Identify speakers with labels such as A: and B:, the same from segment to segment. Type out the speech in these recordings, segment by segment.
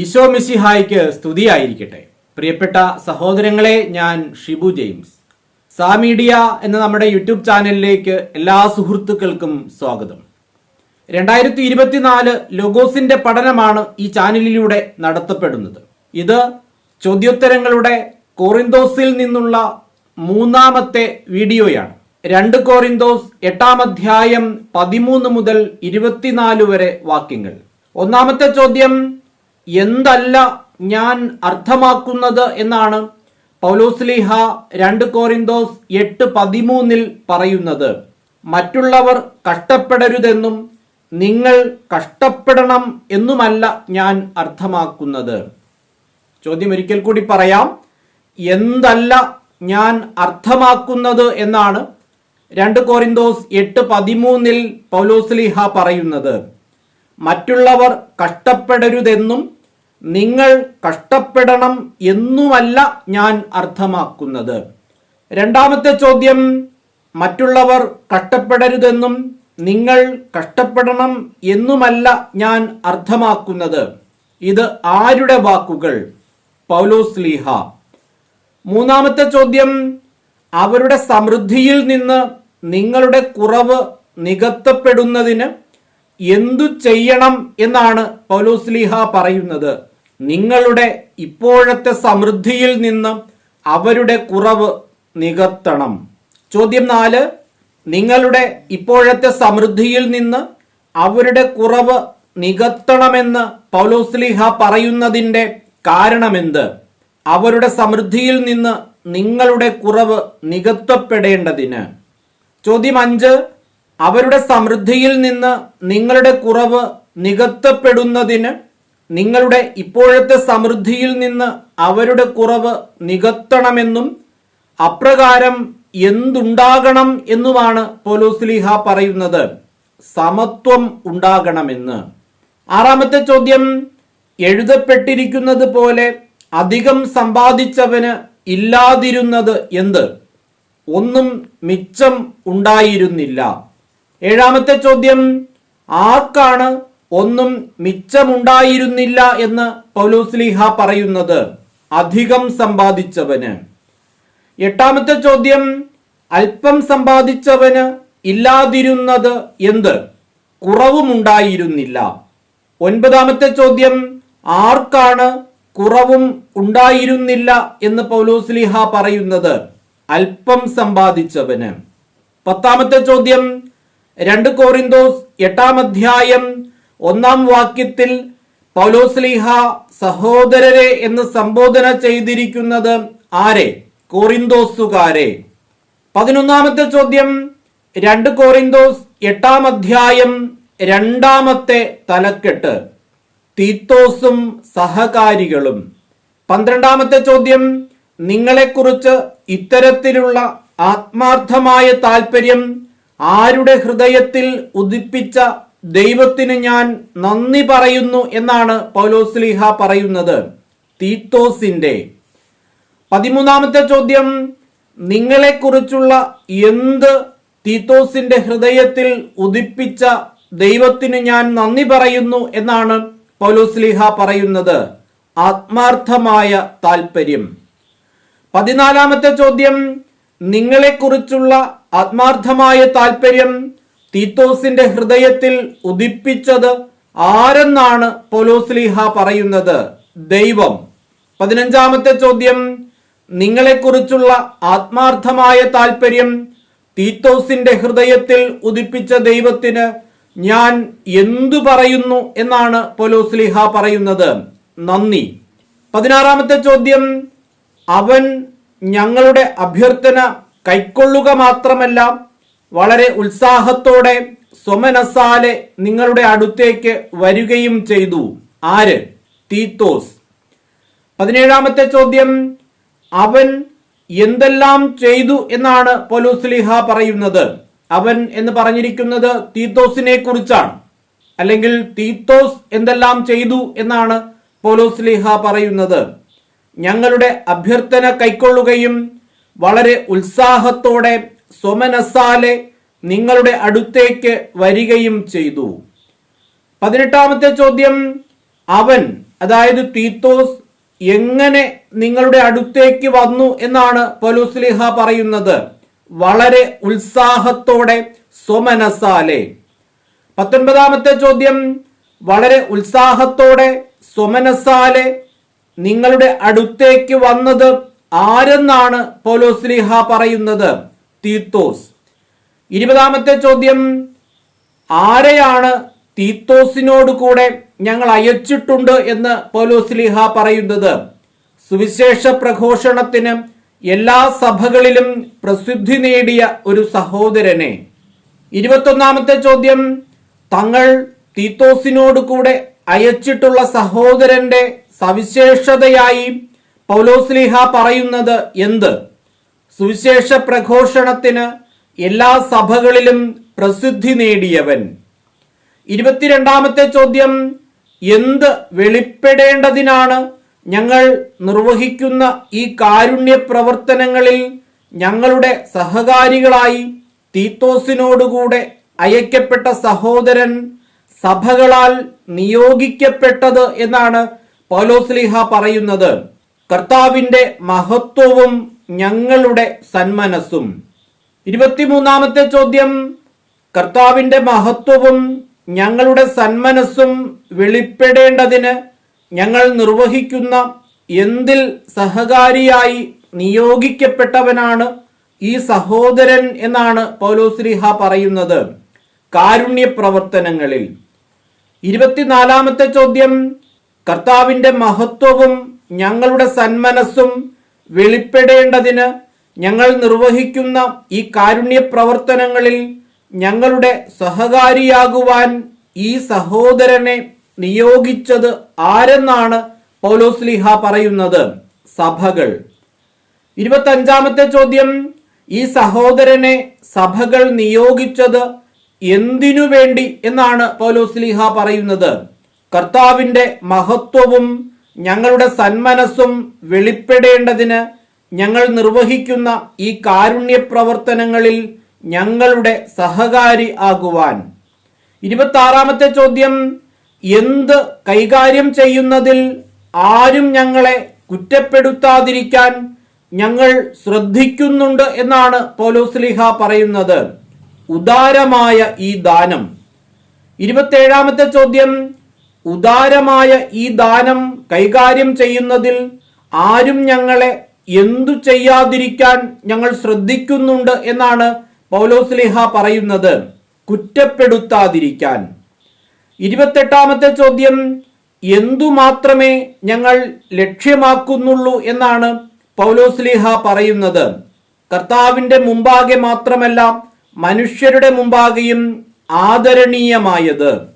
A: ഈശോ മിസിഹായിക്ക് സ്തുതിയായിരിക്കട്ടെ. പ്രിയപ്പെട്ട സഹോദരങ്ങളെ ഞാൻ ഷിബു ജെയിംസ്. സാ മീഡിയ എന്ന നമ്മുടെ യൂട്യൂബ് ചാനലിലേക്ക് എല്ലാ സുഹൃത്തുക്കൾക്കും സ്വാഗതം. രണ്ടായിരത്തി ഇരുപത്തിനാല് ലോഗോസിന്റെ പഠനമാണ് ഈ ചാനലിലൂടെ നടത്തപ്പെടുന്നത്. ഇത് ചോദ്യോത്തരങ്ങളുടെ കോറിന്തോസിൽ നിന്നുള്ള മൂന്നാമത്തെ വീഡിയോയാണ്. രണ്ട് കോറിന്തോസ് എട്ടാം അധ്യായം പതിമൂന്ന് മുതൽ ഇരുപത്തിനാല് വരെ വാക്യങ്ങൾ. ഒന്നാമത്തെ ചോദ്യം എന്തല്ല ഞാൻ അർത്ഥമാക്കുന്നത് എന്നാണ് പൗലോസ്ലിഹ രണ്ട് കോറിന്തോസ് എട്ട് പതിമൂന്നിൽ പറയുന്നത്. മറ്റുള്ളവർ കഷ്ടപ്പെടരുതെന്നും നിങ്ങൾ കഷ്ടപ്പെടണം എന്നുമല്ല ഞാൻ അർത്ഥമാക്കുന്നത്. ചോദ്യം ഒരിക്കൽ കൂടി പറയാം. എന്തല്ല ഞാൻ അർത്ഥമാക്കുന്നത് എന്നാണ് രണ്ട് കോറിന്തോസ് എട്ട് പതിമൂന്നിൽ പൗലോസ്ലിഹ പറയുന്നത്. മറ്റുള്ളവർ കഷ്ടപ്പെടരുതെന്നും നിങ്ങൾ കഷ്ടപ്പെടണം എന്നുമല്ല ഞാൻ അർത്ഥമാക്കുന്നത്. രണ്ടാമത്തെ ചോദ്യം മറ്റുള്ളവർ കഷ്ടപ്പെടരുതെന്നും നിങ്ങൾ കഷ്ടപ്പെടണം എന്നുമല്ല ഞാൻ അർത്ഥമാക്കുന്നത്. ഇത് ആരുടെ വാക്കുകൾ? പൗലോസ് ലീഹ. മൂന്നാമത്തെ ചോദ്യം അവരുടെ സമൃദ്ധിയിൽ നിന്ന് നിങ്ങളുടെ കുറവ് നികത്തപ്പെടുന്നതിന് എന്തു ചെയ്യണം എന്നാണ് പൗലോസ് ലീഹ പറയുന്നത്. നിങ്ങളുടെ ഇപ്പോഴത്തെ സമൃദ്ധിയിൽ നിന്ന് അവരുടെ കുറവ് നികത്തണം. ചോദ്യം നാല് നിങ്ങളുടെ ഇപ്പോഴത്തെ സമൃദ്ധിയിൽ നിന്ന് അവരുടെ കുറവ് നികത്തണമെന്ന് പൗലോസ്ലിഹ പറയുന്നതിന്റെ കാരണമെന്ത്? അവരുടെ സമൃദ്ധിയിൽ നിന്ന് നിങ്ങളുടെ കുറവ് നികത്തപ്പെടേണ്ടതിന്. ചോദ്യം അഞ്ച് അവരുടെ സമൃദ്ധിയിൽ നിന്ന് നിങ്ങളുടെ കുറവ് നികത്തപ്പെടുന്നതിന് നിങ്ങളുടെ ഇപ്പോഴത്തെ സമൃദ്ധിയിൽ നിന്ന് അവരുടെ കുറവ് നികത്തണമെന്നും അപ്രകാരം എന്തുണ്ടാകണം എന്നുമാണ് പോലോസ്ലിഹ പറയുന്നത്. സമത്വം ഉണ്ടാകണമെന്ന്. ആറാമത്തെ ചോദ്യം എഴുതപ്പെട്ടിരിക്കുന്നത് പോലെ അധികം സമ്പാദിച്ചവന് ഇല്ലാതിരുന്നത് എന്ത്? ഒന്നും മിച്ചം ഉണ്ടായിരുന്നില്ല. ഏഴാമത്തെ ചോദ്യം ആർക്കാണ് ഒന്നും മിച്ചമുണ്ടായിരുന്നില്ല എന്ന് പൗലോസ്ലിഹ പറയുന്നത് അധികം സമ്പാദിച്ചവന്. എട്ടാമത്തെ ചോദ്യം അല്പം സമ്പാദിച്ചവന് ഇല്ലാതിരുന്നത് എന്ത്? കുറവുമുണ്ടായിരുന്നില്ല. ഒൻപതാമത്തെ ചോദ്യം ആർക്കാണ് കുറവും ഉണ്ടായിരുന്നില്ല എന്ന് പൗലോസ്ലിഹ പറയുന്നത് അല്പം സമ്പാദിച്ചവന്. പത്താമത്തെ ചോദ്യം രണ്ട് കോറിന്തോസ് എട്ടാം അധ്യായം ഒന്നാം വാക്യത്തിൽ പൗലോസ്ലിഹ സഹോദരരെ എന്ന് സംബോധന ചെയ്തിരിക്കുന്നത് ആരെ? കോറിന്തോസുകാരെ. പതിനൊന്നാമത്തെ ചോദ്യം രണ്ട് കോറിന്തോസ് എട്ടാം അധ്യായം രണ്ടാമത്തെ തലക്കെട്ട്. തീത്തോസും സഹകാരികളും. പന്ത്രണ്ടാമത്തെ ചോദ്യം നിങ്ങളെക്കുറിച്ച് ഇത്തരത്തിലുള്ള ആത്മാർത്ഥമായ താല്പര്യം ആരുടെ ഹൃദയത്തിൽ ഉദിപ്പിച്ച ദൈവത്തിന് ഞാൻ നന്ദി പറയുന്നു എന്നാണ് പൗലോസ്ലിഹ പറയുന്നത്. തീത്തോസിന്റെ പതിമൂന്നാമത്തെ ചോദ്യം നിങ്ങളെക്കുറിച്ചുള്ള എന്ത് തീത്തോസിന്റെ ഹൃദയത്തിൽ ഉദിപ്പിച്ച ദൈവത്തിന് ഞാൻ നന്ദി പറയുന്നു എന്നാണ് പൗലോസ്ലിഹ പറയുന്നത്? ആത്മാർത്ഥമായ താല്പര്യം പതിനാലാമത്തെ ചോദ്യം നിങ്ങളെക്കുറിച്ചുള്ള ആത്മാർത്ഥമായ താല്പര്യം തീത്തോസിന്റെ ഹൃദയത്തിൽ ഉദിപ്പിച്ചത് ആരെന്നാണ് പൊലോസ്ലിഹ പറയുന്നത്? ദൈവം. പതിനഞ്ചാമത്തെ ചോദ്യം. നിങ്ങളെക്കുറിച്ചുള്ള ആത്മാർത്ഥമായ താല്പര്യം തീത്തോസിന്റെ ഹൃദയത്തിൽ ഉദിപ്പിച്ച ദൈവത്തിന് ഞാൻ എന്തു പറയുന്നു എന്നാണ് പൊലോസ്ലിഹ പറയുന്നത്. നന്ദി. പതിനാറാമത്തെ ചോദ്യം. അവൻ ഞങ്ങളുടെ അഭ്യർത്ഥന കൈക്കൊള്ളുക മാത്രമല്ല വളരെ ഉത്സാഹത്തോടെ സ്വമനസാലെ നിങ്ങളുടെ അടുത്തേക്ക് വരികയും ചെയ്തു. ആര്? തീത്തോസ്. പതിനേഴാമത്തെ ചോദ്യം അവൻ എന്തെല്ലാം ചെയ്തു എന്നാണ് പൊലൂസ്ലിഹ പറയുന്നത്. അവൻ എന്ന് പറഞ്ഞിരിക്കുന്നത് തീത്തോസിനെ കുറിച്ചാണ്. അല്ലെങ്കിൽ തീത്തോസ് എന്തെല്ലാം ചെയ്തു എന്നാണ് പൊലൂസ്ലിഹ പറയുന്നത്. ഞങ്ങളുടെ അഭ്യർത്ഥന കൈക്കൊള്ളുകയും വളരെ ഉത്സാഹത്തോടെ സ്വമനസാലെ നിങ്ങളുടെ അടുത്തേക്ക് വരികയും ചെയ്തു. പതിനെട്ടാമത്തെ ചോദ്യം അവൻ അതായത് തീത്തോസ് എങ്ങനെ നിങ്ങളുടെ അടുത്തേക്ക് വന്നു എന്നാണ് പൗലോസ്ലിഹ പറയുന്നത്. വളരെ ഉത്സാഹത്തോടെ സ്വമനസാലെ പത്തൊൻപതാമത്തെ ചോദ്യം വളരെ ഉത്സാഹത്തോടെ സ്വമനസാലെ നിങ്ങളുടെ അടുത്തേക്ക് വന്നത് ആരെന്നാണ് പൗലോസ്ലിഹ പറയുന്നത്. തീത്തോസ്. ഇരുപതാമത്തെ ചോദ്യം ആരെയാണ് തീത്തോസിനോട് കൂടെ ഞങ്ങൾ അയച്ചിട്ടുണ്ട് എന്ന് പൗലോസ്ലിഹ പറയുന്നത്? സുവിശേഷ പ്രഘോഷണത്തിന് എല്ലാ സഭകളിലും പ്രസിദ്ധി നേടിയ ഒരു സഹോദരനെ. ഇരുപത്തൊന്നാമത്തെ ചോദ്യം തങ്ങൾ തീത്തോസിനോട് കൂടെ അയച്ചിട്ടുള്ള സഹോദരന്റെ സവിശേഷതയായി പൗലോസ്ലിഹ പറയുന്നത് എന്ത്? സുവിശേഷ പ്രഘോഷണത്തിന് എല്ലാ സഭകളിലും പ്രസിദ്ധി നേടിയവൻ. ഇരുപത്തിരണ്ടാമത്തെ ചോദ്യം എന്ത് വെളിപ്പെടേണ്ടതിനാണ് ഞങ്ങൾ നിർവഹിക്കുന്ന ഈ കാരുണ്യ പ്രവർത്തനങ്ങളിൽ ഞങ്ങളുടെ സഹകാരികളായി തീത്തോസിനോടുകൂടെ അയക്കപ്പെട്ട സഹോദരൻ സഭകളാൽ നിയോഗിക്കപ്പെട്ടത് എന്നാണ് പൗലോസ്ലിഹ പറയുന്നത്. കർത്താവിന്റെ മഹത്വവും ഞങ്ങളുടെ സന്മനസ്സും. ഇരുപത്തിമൂന്നാമത്തെ ചോദ്യം കർത്താവിന്റെ മഹത്വവും ഞങ്ങളുടെ സന്മനസ്സും വെളിപ്പെടേണ്ടതിന് ഞങ്ങൾ നിർവഹിക്കുന്ന എന്തിൽ സഹകാരിയായി നിയോഗിക്കപ്പെട്ടവനാണ് ഈ സഹോദരൻ എന്നാണ് പൗലോശ്രീഹ പറയുന്നത്. കാരുണ്യ പ്രവർത്തനങ്ങളിൽ ഇരുപത്തിനാലാമത്തെ ചോദ്യം കർത്താവിന്റെ മഹത്വവും ഞങ്ങളുടെ സന്മനസ്സും വെളിപ്പെടേണ്ടതിന് ഞങ്ങൾ നിർവഹിക്കുന്ന ഈ കാരുണ്യ പ്രവർത്തനങ്ങളിൽ ഞങ്ങളുടെ സഹകാരിയാകുവാൻ ഈ സഹോദരനെ നിയോഗിച്ചത് ആരെന്നാണ് പൗലോസ്ലിഹ പറയുന്നത്? സഭകൾ. ഇരുപത്തഞ്ചാമത്തെ ചോദ്യം ഈ സഹോദരനെ സഭകൾ നിയോഗിച്ചത് എന്തിനു വേണ്ടി എന്നാണ് പൗലോസ്ലിഹ പറയുന്നത്? കർത്താവിന്റെ മഹത്വവും ഞങ്ങളുടെ സന്മനസ്സും വെളിപ്പെടേണ്ടതിന് ഞങ്ങൾ നിർവഹിക്കുന്ന ഈ കാരുണ്യ പ്രവർത്തനങ്ങളിൽ ഞങ്ങളുടെ സഹകാരി ആകുവാൻ. ഇരുപത്തി ആറാമത്തെ ചോദ്യം എന്ത് കൈകാര്യം ചെയ്യുന്നതിൽ ആരും ഞങ്ങളെ കുറ്റപ്പെടുത്താതിരിക്കാൻ ഞങ്ങൾ ശ്രദ്ധിക്കുന്നുണ്ട് എന്നാണ് പോലോസ്ലിഹ പറയുന്നത്. ഉദാരമായ ഈ ദാനം. ഇരുപത്തേഴാമത്തെ ചോദ്യം ഉദാരമായ ഈ ദാനം കൈകാര്യം ചെയ്യുന്നതിൽ ആരും ഞങ്ങളെ എന്തു ചെയ്യാതിരിക്കാൻ ഞങ്ങൾ ശ്രദ്ധിക്കുന്നുണ്ട് എന്നാണ് പൗലോസ്ലിഹ പറയുന്നത്. കുറ്റപ്പെടുത്താതിരിക്കാൻ. ഇരുപത്തെട്ടാമത്തെ ചോദ്യം എന്തു മാത്രമേ ഞങ്ങൾ ലക്ഷ്യമാക്കുന്നുള്ളൂ എന്നാണ് പൗലോസ്ലിഹ പറയുന്നത്. കർത്താവിന്റെ മുമ്പാകെ മാത്രമല്ല മനുഷ്യരുടെ മുമ്പാകെയും ആദരണീയമായത്.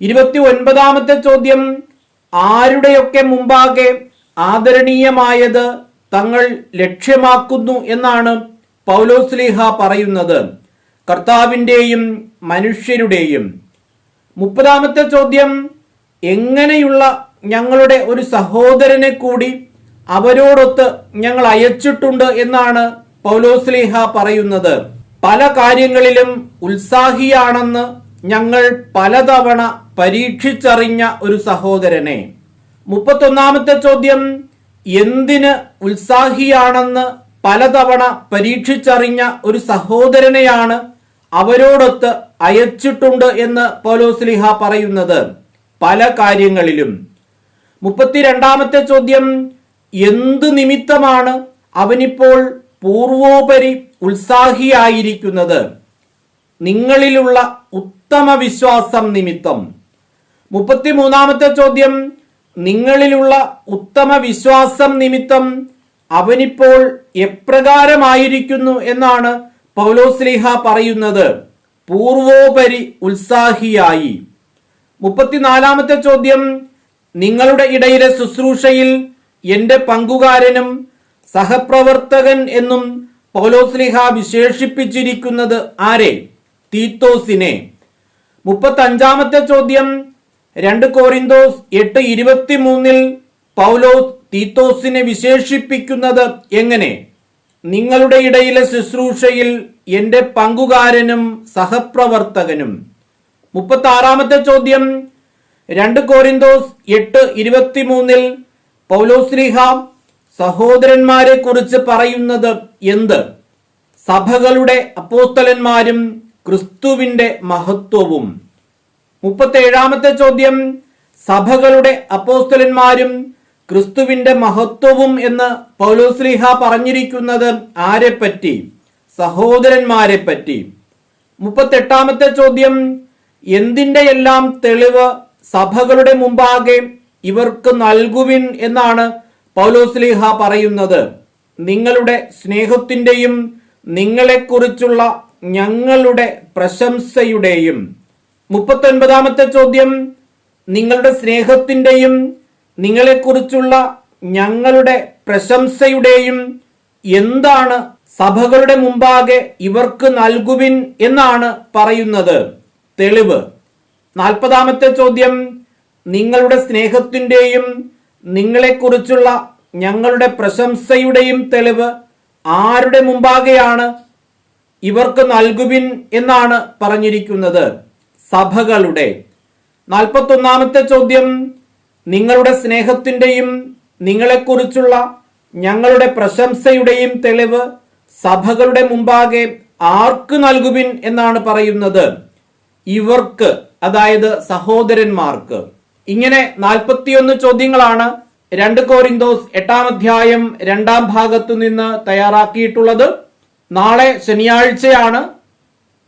A: ഇരുപത്തി ഒൻപതാമത്തെ ചോദ്യം ആരുടെയൊക്കെ മുമ്പാകെ ആദരണീയമായത് തങ്ങൾ ലക്ഷ്യമാക്കുന്നു എന്നാണ് പൗലോസ്ലിഹ പറയുന്നത്. കർത്താവിന്റെയും മനുഷ്യരുടെയും. മുപ്പതാമത്തെ ചോദ്യം എങ്ങനെയുള്ള ഞങ്ങളുടെ ഒരു സഹോദരനെ കൂടി അവരോടൊത്ത് ഞങ്ങൾ അയച്ചിട്ടുണ്ട് എന്നാണ് പൗലോസ്ലിഹ പറയുന്നത്. പല കാര്യങ്ങളിലും ഉത്സാഹിയാണെന്ന് ഞങ്ങൾ പലതവണ പരീക്ഷിച്ചറിഞ്ഞ ഒരു സഹോദരനെ. മുപ്പത്തൊന്നാമത്തെ ചോദ്യം എന്തിന് ഉത്സാഹിയാണെന്ന് പലതവണ പരീക്ഷിച്ചറിഞ്ഞ ഒരു സഹോദരനെയാണ് അവരോടൊത്ത് അയച്ചിട്ടുണ്ട് എന്ന് പൗലോസ്ലിഹ പറയുന്നത് പല കാര്യങ്ങളിലും. മുപ്പത്തിരണ്ടാമത്തെ ചോദ്യം എന്ത് നിമിത്തമാണ് അവനിപ്പോൾ പൂർവോപരി ഉത്സാഹിയായിരിക്കുന്നത്? നിങ്ങളിലുള്ള ഉത്തമ വിശ്വാസം നിമിത്തം. മുപ്പത്തിമൂന്നാമത്തെ ചോദ്യം. നിങ്ങളിലുള്ള ഉത്തമ വിശ്വാസം നിമിത്തം അവനിപ്പോൾ എപ്രകാരമായിരിക്കുന്നു എന്നാണ് പൗലോസ്ലിഹ പറയുന്നത്. പൂർവോപരി ഉത്സാഹിയായി. മുപ്പത്തിനാലാമത്തെ ചോദ്യം. നിങ്ങളുടെ ഇടയിലെ ശുശ്രൂഷയിൽ എന്റെ പങ്കുകാരനും സഹപ്രവർത്തകൻ എന്നും പൗലോസ്ലിഹ വിശേഷിപ്പിച്ചിരിക്കുന്നത് ആരെ? തീത്തോസിനെ. മുപ്പത്തഞ്ചാമത്തെ ചോദ്യം. രണ്ട് കോറിന്തോസ് എട്ട് ഇരുപത്തിമൂന്നിൽ പൗലോസ് തീത്തോസിനെ വിശേഷിപ്പിക്കുന്നത് എങ്ങനെ? നിങ്ങളുടെ ഇടയിലെ ശുശ്രൂഷയിൽ എന്റെ പങ്കുകാരനും സഹപ്രവർത്തകനും. മുപ്പത്തി ആറാമത്തെ ചോദ്യം. രണ്ട് കോരിന്തോസ് എട്ട് ഇരുപത്തിമൂന്നിൽ പൗലോസ്ലിഹ സഹോദരന്മാരെ കുറിച്ച് പറയുന്നത് എന്ത്? സഭകളുടെ അപ്പോസ്തലന്മാരും ക്രിസ്തുവിന്റെ മഹത്വവും. മുപ്പത്തേഴാമത്തെ ചോദ്യം സഭകളുടെ അപ്പോസ്തലന്മാരും ക്രിസ്തുവിന്റെ മഹത്വവും എന്ന് പൗലോസ്ലിഹ പറഞ്ഞിരിക്കുന്നത് ആരെപ്പറ്റി? സഹോദരന്മാരെ പറ്റി മുപ്പത്തെട്ടാമത്തെ ചോദ്യം എന്തിന്റെ എല്ലാം തെളിവ് സഭകളുടെ മുമ്പാകെ ഇവർക്ക് നൽകുവിൻ എന്നാണ് പൗലോസ്ലിഹ പറയുന്നത്. നിങ്ങളുടെ സ്നേഹത്തിന്റെയും നിങ്ങളെക്കുറിച്ചുള്ള ഞങ്ങളുടെ പ്രശംസയുടെയും മുപ്പത്തൊൻപതാമത്തെ ചോദ്യം നിങ്ങളുടെ സ്നേഹത്തിന്റെയും നിങ്ങളെക്കുറിച്ചുള്ള ഞങ്ങളുടെ പ്രശംസയുടെയും എന്താണ് സഭകളുടെ മുമ്പാകെ ഇവർക്ക് നൽകുവിൻ എന്നാണ് പറയുന്നത്. തെളിവ്. നാൽപ്പതാമത്തെ ചോദ്യം നിങ്ങളുടെ സ്നേഹത്തിന്റെയും നിങ്ങളെക്കുറിച്ചുള്ള ഞങ്ങളുടെ പ്രശംസയുടെയും തെളിവ് ആരുടെ മുമ്പാകെയാണ് ഇവർക്ക് നൽകുവിൻ എന്നാണ് പറഞ്ഞിരിക്കുന്നത്. സഭകളുടെ. നാൽപ്പത്തൊന്നാമത്തെ ചോദ്യം നിങ്ങളുടെ സ്നേഹത്തിന്റെയും നിങ്ങളെക്കുറിച്ചുള്ള ഞങ്ങളുടെ പ്രശംസയുടെയും തെളിവ് സഭകളുടെ മുമ്പാകെ ആർക്ക് നൽകുവിൻ എന്നാണ് പറയുന്നത്. ഇവർക്ക് അതായത് സഹോദരന്മാർക്ക്. ഇങ്ങനെ നാൽപ്പത്തിയൊന്ന് ചോദ്യങ്ങളാണ് രണ്ട് കോരിന്തോസ് എട്ടാം അധ്യായം രണ്ടാം ഭാഗത്തു നിന്ന് തയ്യാറാക്കിയിട്ടുള്ളത്. നാളെ ശനിയാഴ്ചയാണ്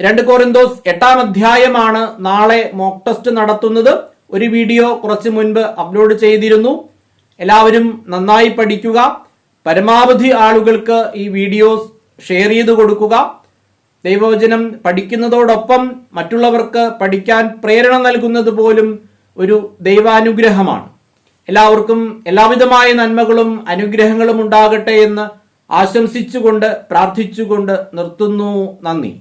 A: രണ്ട് കോറിന്തോസ് എട്ടാം അധ്യായമാണ് നാളെ മോക്ക് ടെസ്റ്റ് നടത്തുന്നത്. ഒരു വീഡിയോ കുറച്ച് മുൻപ് അപ്ലോഡ് ചെയ്തിരുന്നു. എല്ലാവരും നന്നായി പഠിക്കുക. പരമാവധി ആളുകൾക്ക് ഈ വീഡിയോസ് ഷെയർ ചെയ്ത് കൊടുക്കുക. ദൈവവചനം പഠിക്കുന്നതോടൊപ്പം മറ്റുള്ളവർക്ക് പഠിക്കാൻ പ്രേരണ നൽകുന്നത് പോലും ഒരു ദൈവാനുഗ്രഹമാണ്. എല്ലാവർക്കും എല്ലാവിധമായ നന്മകളും അനുഗ്രഹങ്ങളും ഉണ്ടാകട്ടെ എന്ന് ആശംസിച്ചുകൊണ്ട് പ്രാർത്ഥിച്ചുകൊണ്ട് നിർത്തുന്നു. നന്ദി.